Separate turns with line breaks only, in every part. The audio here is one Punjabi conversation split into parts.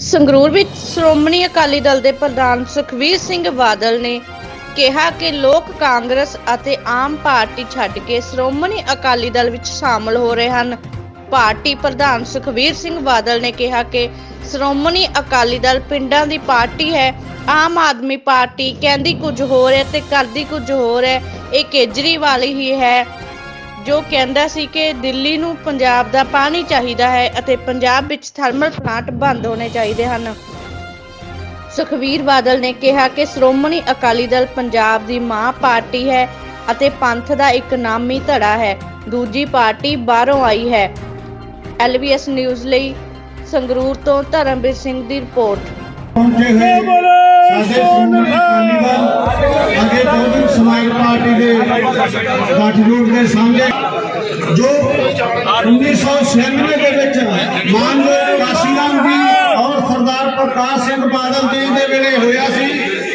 ਸੰਗਰੂਰ ਵਿੱਚ ਸ਼੍ਰੋਮਣੀ ਅਕਾਲੀ ਦਲ ਦੇ ਪ੍ਰਧਾਨ ਸੁਖਵੀਰ ਸਿੰਘ ਬਾਦਲ ਨੇ ਕਿਹਾ ਕਿ ਲੋਕ ਕਾਂਗਰਸ ਅਤੇ ਆਮ ਪਾਰਟੀ ਛੱਡ ਕੇ ਸ਼੍ਰੋਮਣੀ ਅਕਾਲੀ ਦਲ ਵਿੱਚ ਸ਼ਾਮਲ ਹੋ ਰਹੇ ਹਨ। ਪਾਰਟੀ ਪ੍ਰਧਾਨ ਸੁਖਵੀਰ ਸਿੰਘ ਬਾਦਲ ਨੇ ਕਿਹਾ ਕਿ ਸ਼੍ਰੋਮਣੀ ਅਕਾਲੀ ਦਲ ਪਿੰਡਾਂ ਦੀ ਪਾਰਟੀ ਹੈ, ਆਮ ਆਦਮੀ ਪਾਰਟੀ ਕਹਿੰਦੀ ਕੁਝ ਹੋਰ ਹੈ ਤੇ ਕਰਦੀ ਕੁਝ ਹੋਰ ਹੈ, ਇਹ ਕੇਜਰੀਵਾਲ ਹੀ ਹੈ। ਜੋ ਕਹਿੰਦਾ ਸੀ ਕਿ ਦਿੱਲੀ ਨੂੰ ਪੰਜਾਬ ਦਾ ਪਾਣੀ ਚਾਹੀਦਾ ਹੈ ਅਤੇ ਪੰਜਾਬ ਵਿੱਚ ਥਰਮਲ ਪਲਾਂਟ ਬੰਦ ਹੋਣੇ ਚਾਹੀਦੇ ਹਨ। ਸੁਖਵੀਰ ਬਾਦਲ ਨੇ ਕਿਹਾ ਕਿ ਸ਼੍ਰੋਮਣੀ ਅਕਾਲੀ ਦਲ ਪੰਜਾਬ ਦੀ ਮਾਂ ਪਾਰਟੀ ਹੈ ਅਤੇ ਪੰਥ ਦਾ ਇੱਕ ਨਾਮੀ ਧੜਾ ਹੈ। ਦੂਜੀ ਪਾਰਟੀ ਬਾਹਰੋਂ ਆਈ ਹੈ। ਐਲਬੀਐਸ ਨਿਊਜ਼ ਲਈ ਸੰਗਰੂਰ ਤੋਂ ਧਰਮਵੀਰ ਸਿੰਘ ਦੀ ਰਿਪੋਰਟ।
ਪਹੁੰਚੇ ਹੋਏ ਸਾਡੇ ਸ਼੍ਰੋਮਣੀ ਅਕਾਲੀ ਦਲ ਦੇ ਦੇ ਸਾਹਮਣੇ ਜੋ 1996 ਦੇ ਵਿੱਚ ਮਾਨਯੋਗ ਕਾਸ਼ੀਰਾਮ ਜੀ ਔਰ ਸਰਦਾਰ ਪ੍ਰਕਾਸ਼ ਸਿੰਘ ਬਾਦਲ ਜੀ ਦੇ ਵੇਲੇ ਹੋਇਆ ਸੀ,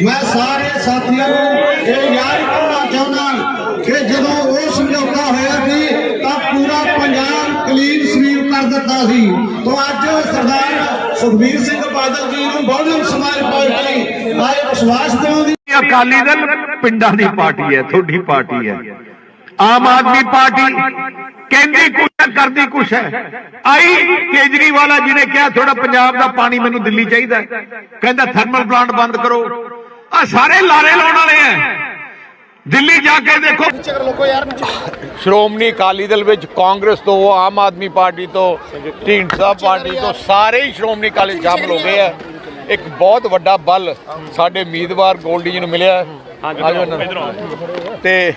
ਮੈਂ ਸਾਰੇ ਸਾਥੀਆਂ ਨੂੰ ਇਹ ਯਾਦ ਕਰਨਾ ਚਾਹੁੰਦਾ ਕਿ ਜਦੋਂ ਉਹ ਸਮਝੌਤਾ ਹੋਇਆ ਸੀ, ਤਾਂ ਪੂਰਾ ਪੰਜਾਬ ਕਲੀਨ ਸਵੀਪ ਕਰ ਦਿੱਤਾ ਸੀ। ਤੋਂ ਅੱਜ ਸਰਦਾਰ ਸੁਖਬੀਰ ਸਿੰਘ ਬਾਦਲ ਜੀ ਨੂੰ ਬਹੁਜਨ ਸਮਾਜ ਪਾਰਟੀ ਆਏ ਵਿਸ਼ਵਾਸ ਦਿਵਾਉਂਦੀ
ਅਕਾਲੀ ਦਲ ਪਿੰਡਾਂ ਦੀ ਪਾਰਟੀ ਹੈ ਤੁਹਾਡੀ ਪਾਰਟੀ ਹੈ। ਆਮ ਆਦਮੀ ਪਾਰਟੀ ਕਹਿੰਦੀ ਕੁਛ ਹੈ ਕਰਦੀ ਕੁਛ ਹੈ। ਆਈ ਕੇਜਰੀਵਾਲ ਜੀ ਨੇ ਕਿਹਾ ਥੋੜਾ ਪੰਜਾਬ ਦਾ ਪਾਣੀ ਮੈਨੂੰ ਦਿੱਲੀ ਚਾਹੀਦਾ। ਕਹਿੰਦਾ ਥਰਮਲ ਪਲਾਂਟ ਬੰਦ ਕਰੋ। ਆ ਸਾਰੇ ਲਾਰੇ ਲਾਉਣ ਵਾਲੇ ਆ ਦਿੱਲੀ ਜਾ ਕੇ ਦੇਖੋ।
ਸ਼੍ਰੋਮਣੀ ਅਕਾਲੀ ਦਲ ਵਿੱਚ ਕਾਂਗਰਸ ਤੋਂ ਆਮ ਆਦਮੀ ਪਾਰਟੀ ਤੋਂ ਢੀਂਡਸਾ ਪਾਰਟੀ ਤੋਂ ਸਾਰੇ ਹੀ ਸ਼੍ਰੋਮਣੀ ਅਕਾਲੀ ਸ਼ਾਮਲ ਹੋ ਗਏ ਆ। ਇੱਕ ਬਹੁਤ ਵੱਡਾ ਬਲ ਸਾਡੇ ਉਮੀਦਵਾਰ ਗੋਲਡੀ ਜੀ ਨੂੰ ਮਿਲਿਆ ਨਾ। ਤੇ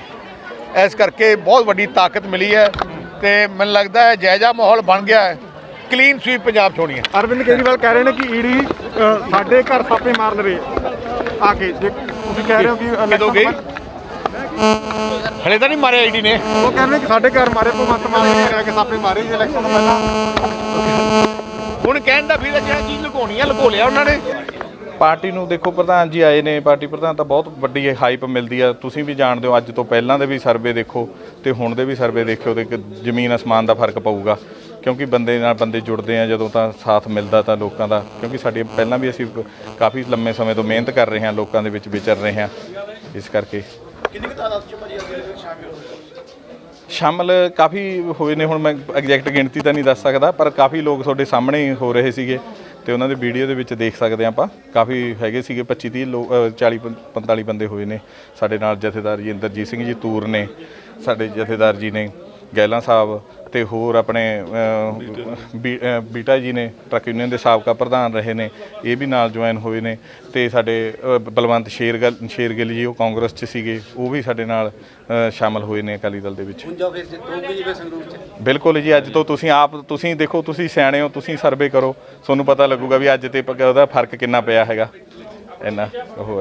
ਇਸ ਕਰਕੇ ਬਹੁਤ ਵੱਡੀ ਤਾਕਤ ਮਿਲੀ ਹੈ ਤੇ ਮੈਨੂੰ ਲੱਗਦਾ ਹੈ ਜਾਇਜ਼ਾ ਮਾਹੌਲ ਬਣ ਗਿਆ ਹੈ। ਕਲੀਨ ਸਵੀਪ ਪੰਜਾਬ ਛੋਣੀ ਹੈ
ਅਰਵਿੰਦ ਕੇਜਰੀਵਾਲ ਕਹਿ ਰਹੇ ਨੇ ਕਿ ਈਡੀ ਸਾਡੇ ਘਰ ਸਾਪੇ ਮਾਰ ਲਵੇ। ਆ ਕੇ ਜੇ ਤੁਸੀਂ ਕਹਿ ਰਹੇ ਹੋ ਕਿ
ਕਦੋਂ ਗਈ ਹਲੇ ਤਾਂ ਨਹੀਂ ਮਾਰਿਆ ਆਈਡੀ ਨੇ।
ਉਹ ਕਹਿ ਰਹੇ ਨੇ ਕਿ ਸਾਡੇ ਘਰ ਮਾਰੇ ਭਗਵੰਤ ਮਾਨ ਨੇ ਕਹਿ ਕੇ ਸਾਪੇ ਮਾਰੇ ਜੀ ਇਲੈਕਸ਼ਨ ਤੋਂ ਪਹਿਲਾਂ।
ਹੁਣ ਕਹਿਣ ਦਾ ਫਿਰ ਜਿਹੜਾ ਚੀਜ਼ ਲੁਕਾਉਣੀ ਆ ਲੁਕੋ ਲਿਆ ਉਹਨਾਂ ਨੇ।
ਪਾਰਟੀ ਨੂੰ ਦੇਖੋ ਪ੍ਰਧਾਨ ਜੀ ਆਏ ਨੇ ਪਾਰਟੀ ਪ੍ਰਧਾਨ ਤਾਂ ਬਹੁਤ ਵੱਡੀ ਹਾਈਪ ਮਿਲਦੀ ਆ। ਤੁਸੀਂ ਵੀ ਜਾਣਦੇ ਹੋ ਅੱਜ ਤੋਂ ਪਹਿਲਾਂ ਦੇ ਵੀ ਸਰਵੇ ਦੇਖੋ ਤੇ ਹੁਣ ਦੇ ਵੀ ਸਰਵੇ ਦੇਖਿਓ ਤੇ ਜ਼ਮੀਨ ਅਸਮਾਨ ਦਾ ਫ਼ਰਕ ਪਊਗਾ। ਕਿਉਂਕਿ ਬੰਦੇ ਨਾਲ ਬੰਦੇ ਜੁੜਦੇ ਆ ਜਦੋਂ ਤਾਂ ਸਾਥ ਮਿਲਦਾ ਤਾਂ ਲੋਕਾਂ ਦਾ ਕਿਉਂਕਿ ਸਾਡੀ ਪਹਿਲਾਂ ਵੀ ਅਸੀਂ ਕਾਫੀ ਲੰਮੇ ਸਮੇਂ ਤੋਂ ਮਿਹਨਤ ਕਰ ਰਹੇ ਹਾਂ ਲੋਕਾਂ ਦੇ ਵਿੱਚ ਵਿਚਰ ਰਹੇ ਹਾਂ। ਇਸ ਕਰਕੇ ਸ਼ਾਮਲ ਕਾਫੀ ਹੋਏ ਨੇ ਹੁਣ ਮੈਂ ਐਗਜ਼ੈਕਟ ਗਿਣਤੀ ਤਾਂ ਨਹੀਂ ਦੱਸ ਸਕਦਾ ਪਰ ਕਾਫੀ ਲੋਕ ਤੁਹਾਡੇ ਸਾਹਮਣੇ ਹੀ ਹੋ ਰਹੇ ਸੀਗੇ। ਤੇ ਉਹਨਾਂ ਦੇ ਵੀਡੀਓ ਦੇ ਵਿੱਚ ਦੇਖ ਸਕਦੇ ਹਾਂ ਆਪਾਂ। ਕਾਫੀ ਹੈਗੇ ਸੀਗੇ 25 30 ਲੋਕ ਅ, 40 ਪੰ- 45 ਬੰਦੇ ਹੋਏ ਨੇ। ਸਾਡੇ ਨਾਲ ਜਥੇਦਾਰ ਜੀ ਇੰਦਰਜੀਤ ਸਿੰਘ ਜੀ ਤੂਰ ਨੇ ਸਾਡੇ ਜਥੇਦਾਰ ਜੀ ਨੇ ਗੈਲਾ ਸਾਹਿਬ ਤੇ ਹੋਰ ਆਪਣੇ ਬੀਟਾ ਜੀ ਨੇ ਟਰੱਕ ਯੂਨੀਅਨ ਦੇ ਸਾਬਕਾ ਪ੍ਰਧਾਨ ਰਹੇ ਨੇ ਇਹ ਵੀ ਨਾਲ ਜੁਆਇਨ ਹੋਏ ਨੇ ਤੇ ਸਾਡੇ ਬਲਵੰਤ ਸ਼ੇਰਗਲ ਸ਼ੇਰਗਿੱਲ ਜੀ ਉਹ ਕਾਂਗਰਸ 'ਚ ਸੀਗੇ ਉਹ ਵੀ ਸਾਡੇ ਨਾਲ ਸ਼ਾਮਲ ਹੋਏ ਨੇ ਅਕਾਲੀ ਦਲ ਦੇ ਵਿੱਚ। ਬਿਲਕੁਲ ਜੀ ਅੱਜ ਤੋਂ ਤੁਸੀਂ ਆਪ ਤੁਸੀਂ ਦੇਖੋ ਤੁਸੀਂ ਸਿਆਣੇ ਹੋ ਤੁਸੀਂ ਸਰਵੇ ਕਰੋ ਤੁਹਾਨੂੰ ਪਤਾ ਲੱਗੂਗਾ ਵੀ ਅੱਜ ਤੇ ਉਹਦਾ ਫ਼ਰਕ ਕਿੰਨਾ ਪਿਆ ਹੈਗਾ ਇੰਨਾ ਉਹ